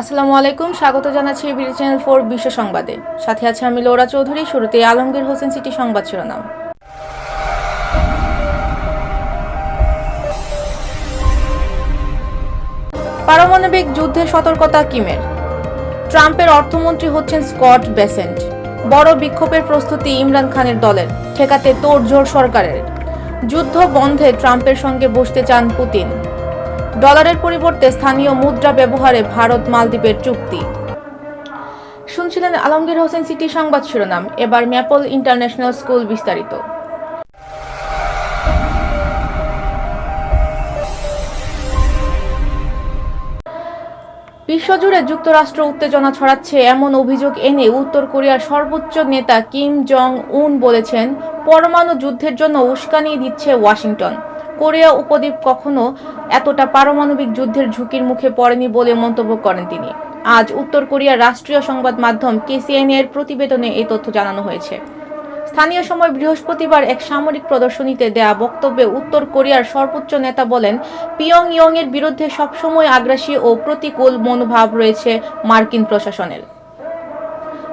আসসালামু আলাইকুম, স্বাগত জানাচ্ছি বিডি চ্যানেল ফোর বিশ্ব সংবাদে। সাথে আছে আমি লোরা চৌধুরী, শুরুতে আলমগীর হোসেন সিটি সংবাদ শিরোনাম। পারমাণবিক যুদ্ধে সতর্কতা কিমের? ট্রাম্পের অর্থমন্ত্রী হচ্ছেন স্কট বেসেন্ট। বড় বিক্ষোভের প্রস্তুতি ইমরান খানের দলের, ঠেকাতে তোড়জোড় সরকারের। যুদ্ধ বন্ধে ট্রাম্পের সঙ্গে বসতে চান পুতিন। ডলারের পরিবর্তে স্থানীয় মুদ্রা ব্যবহারে ভারত মালদ্বীপের চুক্তি। শুনছিলেন আলমগীর হোসেন সিটি সংবাদ শিরোনাম, এবার ম্যাপল ইন্টারন্যাশনাল স্কুল বিস্তারিত। বিশ্বজুড়ে যুক্তরাষ্ট্র উত্তেজনা ছড়াচ্ছে এমন অভিযোগ এনে উত্তর কোরিয়ার সর্বোচ্চ নেতা কিম জং উন বলেছেন, পরমাণু যুদ্ধের জন্য উস্কানি দিচ্ছে ওয়াশিংটন। কোরিয়া উপদ্বীপ কখনো এতটা পারমাণবিক যুদ্ধের ঝুঁকির মুখে পড়েনি বলে মন্তব্য করেন তিনি। আজ উত্তর কোরিয়ার রাষ্ট্রীয় সংবাদ মাধ্যম কেসিএনএ এর প্রতিবেদনে এই তথ্য জানানো হয়েছে। স্থানীয় সময় বৃহস্পতিবার এক সামরিক প্রদর্শনীতে দেয়া বক্তব্যে উত্তর কোরিয়ার সর্বোচ্চ নেতা বলেন পিয়ং ইয়ং এর বিরুদ্ধে সবসময় আগ্রাসী ও প্রতিকূল মনোভাব রয়েছে মার্কিন প্রশাসনের।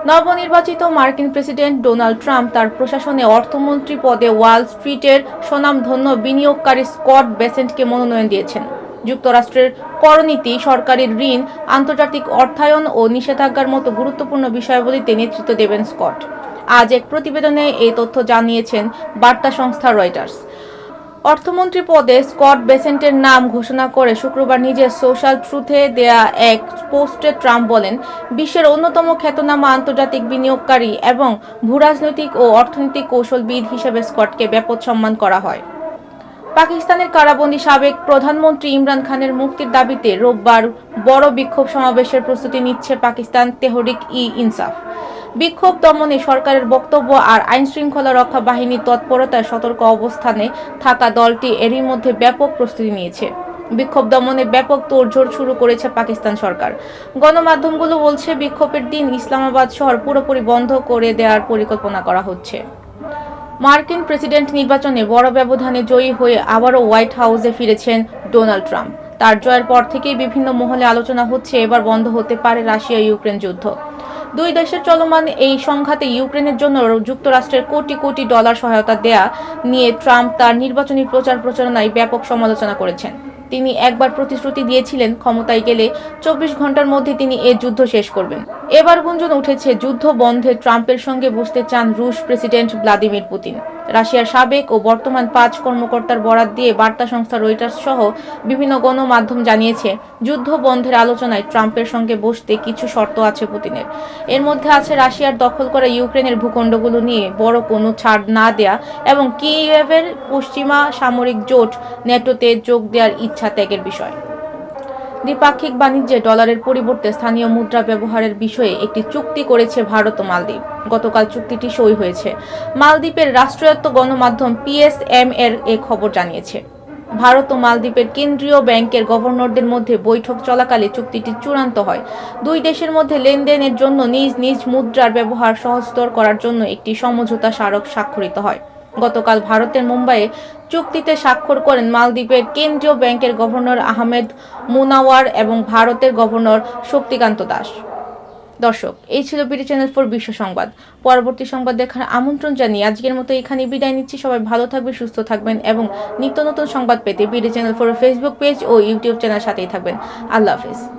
নবনির্বাচিত মার্কিন প্রেসিডেন্ট ডোনাল্ড ট্রাম্প তার প্রশাসনে অর্থমন্ত্রী পদে ওয়াল স্ট্রিটের স্বনামধন্য বিনিয়োগকারী স্কট বেসেন্টকে মনোনয়ন দিয়েছেন। যুক্তরাষ্ট্রের করনীতি সরকারি ঋণ, আন্তর্জাতিক অর্থায়ন ও নিষেধাজ্ঞার মতো গুরুত্বপূর্ণ বিষয়াবলীতে নেতৃত্ব দেবেন স্কট। আজ এক প্রতিবেদনে এই তথ্য জানিয়েছেন বার্তা সংস্থা রয়টার্স। অর্থমন্ত্রী পদে স্কট বেসেন্টের নাম ঘোষণা করে শুক্রবার নিজের সোশ্যাল ট্রুথে দেয়া এক পোস্টে ট্রাম্প বলেন, বিশ্বের অন্যতম খ্যাতনামা আন্তর্জাতিক বিনিয়োগকারী এবং ভূরাজনৈতিক ও অর্থনৈতিক কৌশলবিদ হিসেবে স্কটকে ব্যাপক সম্মান করা হয়। পাকিস্তানের কারাবন্দী সাবেক প্রধানমন্ত্রী ইমরান খানের মুক্তির দাবিতে রোববার বড় বিক্ষোভ সমাবেশের প্রস্তুতি নিচ্ছে পাকিস্তান তেহরিক ই ইনসাফ বিক্ষোভ দমনে সরকারের বক্তব্য আর আইন শৃঙ্খলা রক্ষা বাহিনীর তৎপরতায় সতর্ক অবস্থানে থাকা দলটি এরই মধ্যে ব্যাপক প্রস্তুতি নিয়েছে। বিক্ষোভ দমনে ব্যাপক তোড়জোড় শুরু করেছে পাকিস্তান সরকার। গণমাধ্যমগুলো বলছে, বিক্ষোভের দিন ইসলামাবাদ শহর পুরোপুরি বন্ধ করে দেওয়ার পরিকল্পনা করা হচ্ছে। মার্কিন প্রেসিডেন্ট নির্বাচনে বড় ব্যবধানে জয়ী হয়ে আবারও হোয়াইট হাউসে ফিরেছেন ডোনাল্ড ট্রাম্প। তার জয়ের পর থেকেই বিভিন্ন মহলে আলোচনা হচ্ছে, এবার বন্ধ হতে পারে রাশিয়া ইউক্রেন যুদ্ধ। দুই দেশের চলমান এই সংঘাতে ইউক্রেনের জন্য যুক্তরাষ্ট্রের কোটি কোটি ডলার সহায়তা দেয়া নিয়ে ট্রাম্প তার নির্বাচনী প্রচার প্রচারণায় ব্যাপক সমালোচনা করেছেন। তিনি একবার প্রতিশ্রুতি দিয়েছিলেন ক্ষমতায় গেলে চব্বিশ ঘণ্টার মধ্যে তিনি এ যুদ্ধ শেষ করবেন। এবার গুঞ্জন উঠেছে, যুদ্ধ বন্ধে ট্রাম্পের সঙ্গে বসতে চান রুশ প্রেসিডেন্ট ভ্লাদিমির পুতিন। রাশিয়ার সাবেক ও বর্তমান পাঁচ কর্মকর্তার বরাত দিয়ে বার্তা সংস্থা রয়টার্স সহ বিভিন্ন গণমাধ্যম জানিয়েছে, যুদ্ধ বন্ধের আলোচনায় ট্রাম্পের সঙ্গে বসতে কিছু শর্ত আছে পুতিনের। এর মধ্যে আছে রাশিয়ার দখল করা ইউক্রেনের ভূখণ্ডগুলো নিয়ে বড় কোনো ছাড় না দেয়া এবং কিয়েভের পশ্চিমা সামরিক জোট ন্যাটোতে যোগ দেওয়ার ইচ্ছা ত্যাগের বিষয়। দ্বিপাক্ষিক বাণিজ্যে ডলারের পরিবর্তে স্থানীয় মুদ্রা ব্যবহারের বিষয়ে একটি চুক্তি করেছে ভারত ও মালদ্বীপ। গতকাল চুক্তিটি সই হয়েছে। মালদ্বীপের রাষ্ট্রায়ত্ত গণমাধ্যম পিএসএম এর এ খবর জানিয়েছে। ভারত ও মালদ্বীপের কেন্দ্রীয় ব্যাংকের গভর্নরদের মধ্যে বৈঠক চলাকালে চুক্তিটি চূড়ান্ত হয়। দুই দেশের মধ্যে লেনদেনের জন্য নিজ নিজ মুদ্রার ব্যবহার সহজতর করার জন্য একটি সমঝোতা স্মারক স্বাক্ষরিত হয়। গতকাল ভারতের মুম্বাইয়ে চুক্তিতে স্বাক্ষর করেন মালদ্বীপের কেন্দ্রীয় ব্যাংকের গভর্নর আহমেদ মুনাওয়ার এবং ভারতের গভর্নর শক্তিকান্ত দাস। দর্শক, এই ছিল বিডি চ্যানেল ফোর বিশ্ব সংবাদ। পরবর্তী সংবাদ দেখার আমন্ত্রণ জানিয়ে আজকের মতো এখানে বিদায় নিচ্ছি। সবাই ভালো থাকবেন, সুস্থ থাকবেন এবং নিত্য নতুন সংবাদ পেতে BD channel four Facebook page ও ইউটিউব চ্যানেল সাথেই থাকবেন। আল্লাহ হাফিজ।